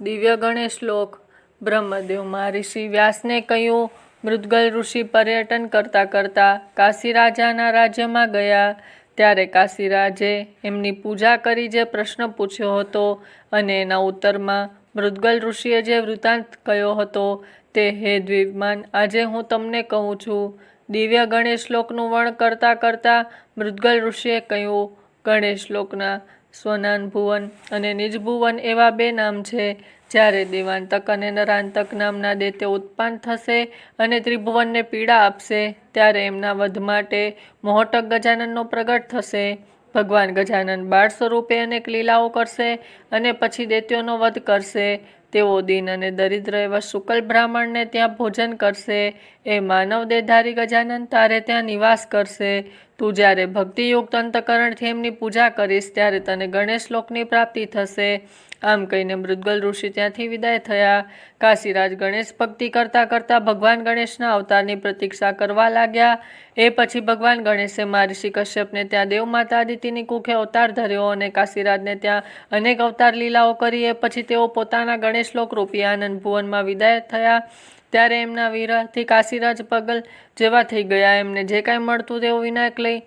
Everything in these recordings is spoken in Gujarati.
દિવ્ય ગણેશ શ્લોક બ્રહ્મદેવ મહર્ષિ વ્યાસને કહ્યું, મૃદગલ ઋષિ પર્યટન કરતા કરતા કાશી રાજાના રાજ્યમાં ગયા. ત્યારે કાશીરાજે એમની પૂજા કરી જે પ્રશ્ન પૂછ્યો હતો અને એના ઉત્તરમાં મૃદગલ ઋષિએ જે વૃત્તાંત કહ્યો હતો તે, હે દ્વિમાન આજે હું તમને કહું છું. દિવ્ય ગણેશ શ્લોકનું વર્ણ કરતાં કરતાં મૃદગલ ઋષિએ કહ્યું, ગણેશ શ્લોકના સ્વનાન ભુવન અને નિજભુવન એવા બે નામ છે, જ્યારે દેવાંતક અને નરાંતક નામના દૈત્ય ઉત્પન્ન થશે અને ત્રિભુવનને પીડા આપશે, ત્યારે એમના વધ માટે મોહટક ગજાનનનો પ્રગટ થશે. ભગવાન ગજાનન બાળ સ્વરૂપે અનેક લીલાઓ કરશે અને પછી દૈત્યોનો વધ કરશે. તેઓ દિન અને દરિદ્ર એવા શુકલ બ્રાહ્મણને ત્યાં ભોજન કરશે. એ માનવ દેહધારી ગજાનન તારે ત્યાં નિવાસ કરશે. તું જ્યારે ભક્તિયુક્ત અંતકરણથી એમની પૂજા કરીશ ત્યારે તને ગણેશ લોકની પ્રાપ્તિ થશે. આમ કહીને મૃદગલ ઋષિ ત્યાંથી વિદાય થયા. કાશીરાજ ગણેશ ભક્તિ કરતાં કરતાં ભગવાન ગણેશના અવતારની પ્રતીક્ષા કરવા લાગ્યા. એ પછી ભગવાન ગણેશે મહર્ષિ કશ્યપને ત્યાં દેવમાતા આદિતિની કુખે અવતાર ધર્યો અને કાશીરાજને ત્યાં અનેક અવતાર લીલાઓ કરી. એ પછી તેઓ પોતાના ગણેશ લોક રૂપી આનંદ ભુવનમાં વિદાય થયા. ત્યારે એમના વિરહથી કાશીરાજ પગલ જેવા થઈ ગયા. એમને જે કાંઈ મળતું તેઓ વિનાયક લઈ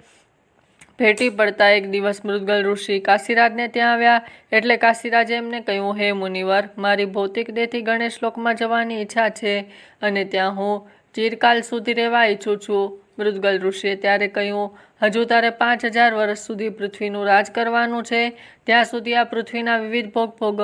ભેટી પડતા એક દિવસ મૃદગલ ઋષિ કાશીરાજને ત્યાં આવ્યા. એટલે કાશીરાજે એમને કહ્યું, હે મુનિવર, મારી ભૌતિક દેહથી ગણેશ લોકમાં જવાની ઈચ્છા છે અને ત્યાં હું ચિરકાલ સુધી રહેવા ઈચ્છું છું. મૃદગલ ઋષિએ ત્યારે કહ્યું, હજુ તારે પાંચ હજાર વર્ષ સુધી પૃથ્વીનું રાજ કરવાનું છે. ત્યાં સુધી આ પૃથ્વીના વિવિધ ભોગ ભોગવ.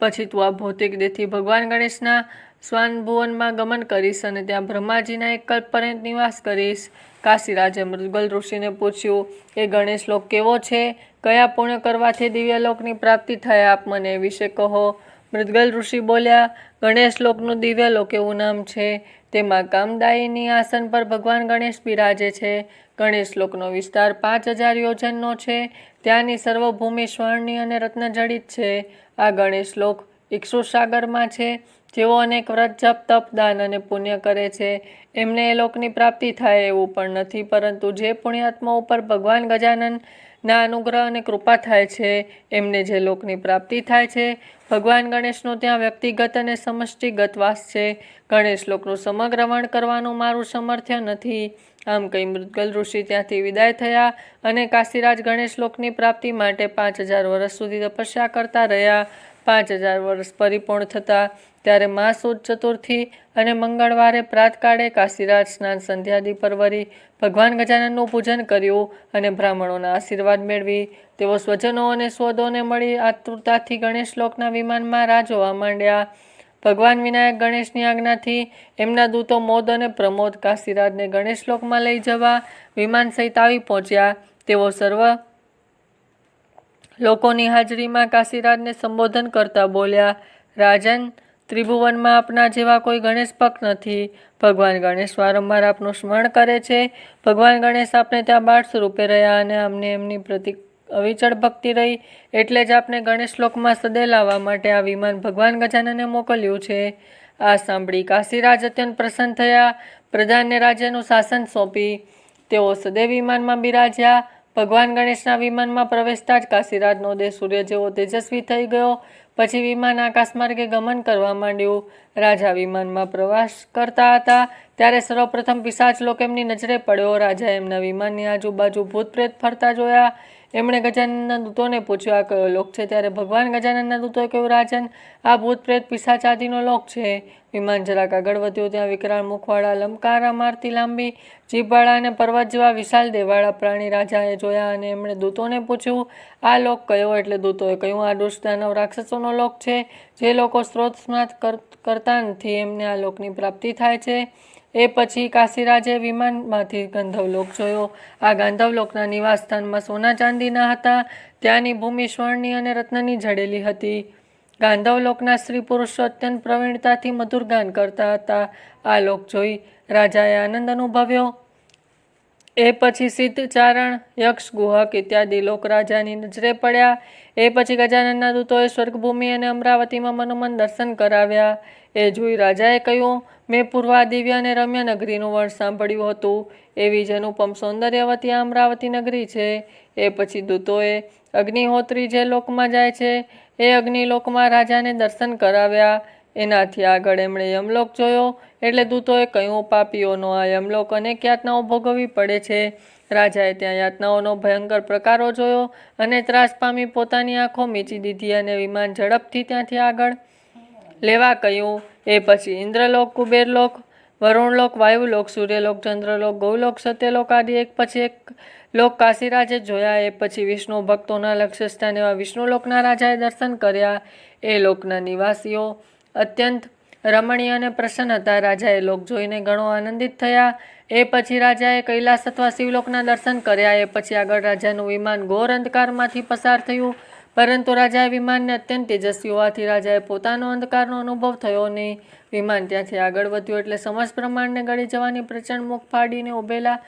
પછી તું આ ભૌતિક દેહથી ભગવાન ગણેશના સ્વાનભુવનમાં ગમન કરીશ અને ત્યાં બ્રહ્માજીના એક કલ્પ પર્યંત નિવાસ કરીશ. કાશીરાજે મૃદગલ ઋષિને પૂછ્યું, એ ગણેશ લોક કેવો છે? કયા પુણ્ય કરવાથી દિવ્યલોકની પ્રાપ્તિ થાય આપ મને એ વિશે કહો. મૃદગલ ઋષિ બોલ્યા, ગણેશ લોકનું દિવ્યલોક એવું નામ છે. તેમાં કામદાયીની આસન પર ભગવાન ગણેશ બિરાજે છે. ગણેશ લોકનો વિસ્તાર પાંચ હજાર યોજનનો છે. ત્યાંની સર્વભૂમિ સ્વર્ણની અને રત્નજડિત છે. આ ગણેશ લોક ઇક્ષુ સાગરમાં છે. જેઓ અનેક વ્રત, જપ, તપ, દાન અને પુણ્ય કરે છે, એમને એ લોકની પ્રાપ્તિ થાય એવું પણ નથી, પરંતુ જે પુણ્યાત્મા ઉપર ભગવાન ગજાનનના અનુગ્રહ અને કૃપા થાય છે, એમને જે લોકની પ્રાપ્તિ થાય છે, ભગવાન ગણેશનો ત્યાં વ્યક્તિગત અને સમષ્ટિગત વાસ છે. ગણેશ લોકનું સમગ્ર કરવાનું મારું સમર્થ્ય નથી. આમ કહી મૃદગલ ઋષિ ત્યાંથી વિદાય થયા અને કાશીરાજ ગણેશ લોકની પ્રાપ્તિ માટે પાંચ હજાર વર્ષ સુધી તપસ્યા કરતા રહ્યા. પાંચ હજાર વર્ષ પરિપૂર્ણ થતાં ત્યારે મા સુદ ચતુર્થી અને મંગળવારે પ્રાતકાળે કાશીરાજ સ્નાન સંધ્યાદી પરવરી ભગવાન ગજાનનનું પૂજન કર્યું અને બ્રાહ્મણોના આશીર્વાદ મેળવી. તેઓ સ્વજનો અને સ્વદોને મળી આતુરતાથી ગણેશ લોકના વિમાનમાં રાહ જોવા માંડ્યા. ભગવાન વિનાયક ગણેશની આજ્ઞાથી એમના દૂતો મોદ અને પ્રમોદ કાશીરાજને ગણેશ લોકમાં લઈ જવા વિમાન સહિત આવી પહોંચ્યા. તેઓ સર્વ લોકોની હાજરીમાં કાશીરાજને સંબોધન કરતા બોલ્યા, રાજન, ત્રિભુવનમાં આપના જેવા કોઈ ગણેશ ભક્ત નથી. ભગવાન ગણેશ વારંવાર આપનું સ્મરણ કરે છે. ભગવાન ગણેશ આપને ત્યાં બાળ સ્વરૂપે રહ્યા અને અમને એમની પ્રતિ અવિચળ ભક્તિ રહી એટલે જ આપને ગણેશ લોકમાં સદે લાવવા માટે આ વિમાન ભગવાન ગજાનને મોકલ્યું છે. આ સાંભળી કાશીરાજ અત્યંત પ્રસન્ન થયા, પ્રધાનને રાજ્યનું શાસન સોંપી. તેઓ સદે વિમાનમાં બિરાજ્યા. ભગવાન ગણેશના વિમાનમાં પ્રવેશતા જ કાશીરાજનો દેહ સૂર્ય જેવો તેજસ્વી થઈ ગયો. પછી વિમાન આકાશ માર્ગે ગમન કરવા માંડ્યું. રાજા વિમાનમાં પ્રવાસ કરતા હતા. ત્યારે સર્વપ્રથમ પિશાચ લોક એમની નજરે પડ્યો. રાજા એમના વિમાનની આજુબાજુ ભૂત પ્રેત ફરતા જોયા. એમણે ગજાનનના દૂતોને પૂછ્યું, આ કયો લોક છે? ત્યારે ભગવાન ગજાનનના દૂતોએ કહ્યું, રાજન, આ ભૂત પ્રેત પિશાચ આદિનો લોક છે. વિમાન જરાક આગળ વધ્યું, ત્યાં વિકરાળ મુખવાળા લંકારા મારતી લાંબી જીભવાળા અને પર્વત જેવા વિશાલ દેવાળા પ્રાણી રાજાએ જોયા અને એમણે દૂતોને પૂછ્યું, આ લોક કયો? એટલે દૂતોએ કહ્યું, આ દુષ્ટાનવ રાક્ષસોનો લોક છે. જે લોકો સ્ત્રોત સ્નાત કરતા નથી, એમને આ લોકની પ્રાપ્તિ થાય છે. એ પછી કાશીરાજે વિમાનમાંથી ગંધવલોક જોયો. આ ગાંધવલોકના નિવાસસ્થાનમાં સોના ચાંદીના હતા. ત્યાંની ભૂમિ સ્વર્ણની અને રત્નની જડેલી હતી. ગાંધવલોકના સ્ત્રી પુરુષો અત્યંત પ્રવીણતાથી મધુર ગાન કરતા હતા. આ લોક જોઈ રાજાએ આનંદ અનુભવ્યો. એ પછી સિદ્ધચારણ, યક્ષ, ગુહક ઇત્યાદિ લોક રાજાની નજરે પડ્યા. એ પછી ગજાનનના દૂતોએ સ્વર્ગભૂમિ અને અમરાવતીમાં મનોમન દર્શન કરાવ્યા. એ જોઈ રાજાએ કહ્યું, મેં પૂર્વા દિવ્ય અને રમ્ય નગરીનું વર્ણ સાંભળ્યું હતું. એવી જ અનુપમ સૌંદર્યવતી અમરાવતી નગરી છે. એ પછી દૂતોએ, અગ્નિહોત્રી જે લોકમાં જાય છે, એ અગ્નિલોકમાં રાજાને દર્શન કરાવ્યા. એનાથી આગળ એમણે યમલોક જોયો. એટલે દૂતોએ કહ્યું, પાપીઓનો આ યમલોક અનેક યાતનાઓ ભોગવવી પડે છે. રાજાએ ત્યાં યાતનાઓનો ભયંકર પ્રકારો જોયો અને ત્રાસ પામી પોતાની આંખો મીચી દીધી અને વિમાન ઝડપથી ત્યાંથી આગળ લેવા કહ્યું. એ પછી ઇન્દ્રલોક, કુબેરલોક, વરુણલોક, વાયુલોક, સૂર્યલોક, ચંદ્રલોક, ગૌલોક, સત્યલોક આદિ એક પછી એક લોક કાશીરાજે જોયા. એ પછી વિષ્ણુ ભક્તોના લક્ષ્યસ્થાન એવા વિષ્ણુલોકના રાજાએ દર્શન કર્યા. એ લોકના નિવાસીઓ અત્યંત રમણીય અને પ્રસન્ન હતા. રાજાએ લોક જોઈને ઘણો આનંદિત થયા. એ પછી રાજાએ કૈલાસ અથવા શિવલોકના દર્શન કર્યા. એ પછી આગળ રાજાનું વિમાન ઘોર અંધકારમાંથી પસાર થયું. પરંતુ રાજાએ વિમાનને અત્યંત તેજસ્વી હોવાથી રાજાએ પોતાનો અંધકારનો અનુભવ થયો નહીં. વિમાન ત્યાંથી આગળ વધ્યું એટલે સમજ પ્રમાણને ગળી જવાની પ્રચંડ મુખ ફાડીને ઉભેલા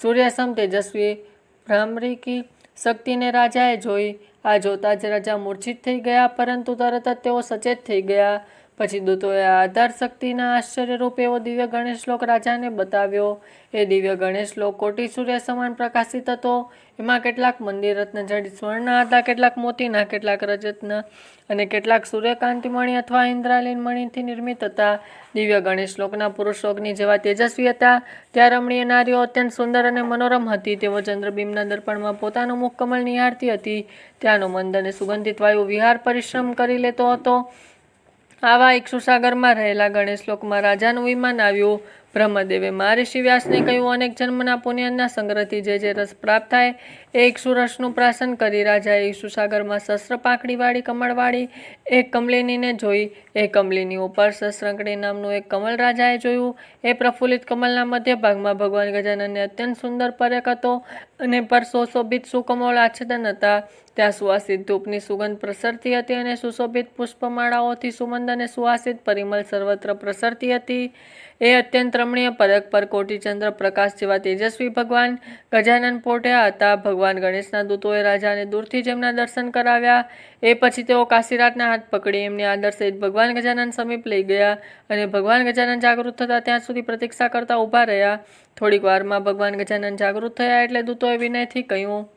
સૂર્યસમ તેજસ્વી ભ્રામરીકી શક્તિને રાજાએ જોઈ. આ જોતા જ રાજા મૂર્છિત થઈ ગયા, પરંતુ તરત જ તેઓ સચેત થઈ ગયા. પછી દૂતોએ આધાર શક્તિના આશ્ચર્યરૂપ એવો દિવ્ય ગણેશ લોક રાજાને બતાવ્યો. એ દિવ્ય ગણેશ લોક કોટી સૂર્ય સમાન પ્રકાશિત હતો. એમાં કેટલાક મંદિર રત્ન, જડિત સ્વર્ણના હતા, કેટલાક મોતીના, કેટલાક રજતના અને કેટલાક સૂર્યકાંતિમણી અથવા ઇન્દ્રાલીન મણીથી નિર્મિત હતા. દિવ્ય ગણેશ શ્લોકના પુરુષ લોકની જેવા તેજસ્વી હતા. ત્યાં રમણીય નારીઓ અત્યંત સુંદર અને મનોરમ હતી. તેઓ ચંદ્રબીમના દર્પણમાં પોતાનું મુખ કમળ નિહાળતી હતી. ત્યાંનો મંદ અને સુગંધિત વાયુ વિહાર પરિશ્રમ કરી લેતો હતો. આવા ઇક્ષુસાગરમાં રહેલા ગણેશ લોકમાં રાજાનું વિમાન આવ્યું. બ્રહ્મદેવે મહર્ષિ વ્યાસને કહ્યું, અનેક જન્મના પુણ્યના સંગ્રહથી જે જે રસ પ્રાપ્ત થાય, એ ઇક્ષુરસનું પ્રાસન કરી રાજાએ ઇક્ષુસાગરમાં શસ્ત્ર પાંખડીવાળી કમળવાળી એક કમલિનીને જોઈ. એ કમલિની ઉપર શસ્ત્રંકડી નામનું એક કમલ રાજાએ જોયું. એ પ્રફુલ્લિત કમલના મધ્ય ભાગમાં ભગવાન ગજાનનને અત્યંત સુંદર પરેક હતો અને પર સુશોભિત સુકમળ આચ્છાદન હતા. ત્યાં સુવાસિત ધૂપની સુગંધ પ્રસરતી હતી અને સુશોભિત પુષ્પમાળાઓથી સુમંદ અને સુવાસિત પરિમલ સર્વત્ર પ્રસરતી હતી. એ અત્યંત રમણીય પરક પર કોટીચંદ્ર પ્રકાશ જેવા તેજસ્વી ભગવાન ગજાનન પોટ્યા હતા. ભગવાન ગણેશના દૂતોએ રાજાને દૂરથી જેમના દર્શન કરાવ્યા, એ પછી તેઓ કાશીરાજના હાથ પકડી એમને આદર સહિત ભગવાન ગજાનન સમીપ લઈ ગયા અને ભગવાન ગજાનન જાગૃત થતા ત્યાં સુધી પ્રતીક્ષા કરતા ઊભા રહ્યા. થોડીક વારમાં ભગવાન ગજાનન જાગૃત થયા એટલે દૂતોએ વિનયથી કહ્યું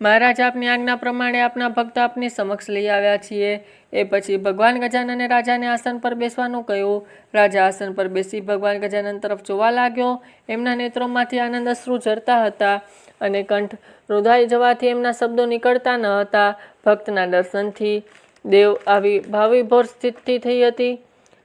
મહારાજ આપની આજ્ઞા પ્રમાણે આપના ભક્ત આપની સમક્ષ લઈ આવ્યા છીએ. એ પછી ભગવાન ગજાનને રાજાને આસન પર બેસવાનું કહ્યું. રાજા આસન પર બેસી ભગવાન ગજાનન તરફ જોવા લાગ્યો. એમના નેત્રોમાંથી આનંદ અશ્રુ ઝરતા હતા અને કંઠ રુધાઈ જવાથી એમના શબ્દો નીકળતા ન હતા. ભક્તના દર્શનથી દેવ આવી ભાવિભોર સ્થિતિ થઈ હતી.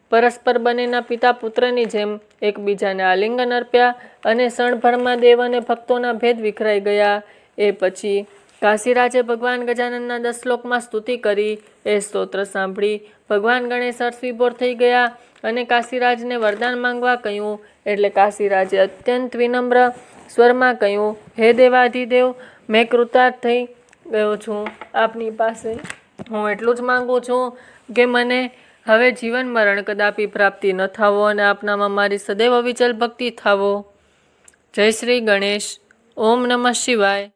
પરસ્પર બંનેના પિતા પુત્રની જેમ એકબીજાને આલિંગન અર્પ્યા અને ક્ષણભરમાં દેવ અને ભક્તોના ભેદ વિખરાઈ ગયા. એ પછી કાશીરાજે ભગવાન ગજાનનના દસ શ્લોકમાં સ્તુતિ કરી, એ સ્તોત્ર સાંભળી. ભગવાન ગણેશ હર્ષવિભોર થઈ ગયા અને કાશીરાજને વરદાન માંગવા કહ્યું. એટલે કાશીરાજે અત્યંત વિનમ્ર સ્વરમાં કહ્યું, હે દેવાધિદેવ, મેં કૃતાર્થ થઈ ગયો છું. આપની પાસે હું એટલું જ માગું છું કે મને હવે જીવન મરણ કદાપી પ્રાપ્તિ ન થાવો અને આપનામાં મારી સદૈવ વિચલ ભક્તિ થાવો. જય શ્રી ગણેશ. ઓમ નમઃ શિવાય.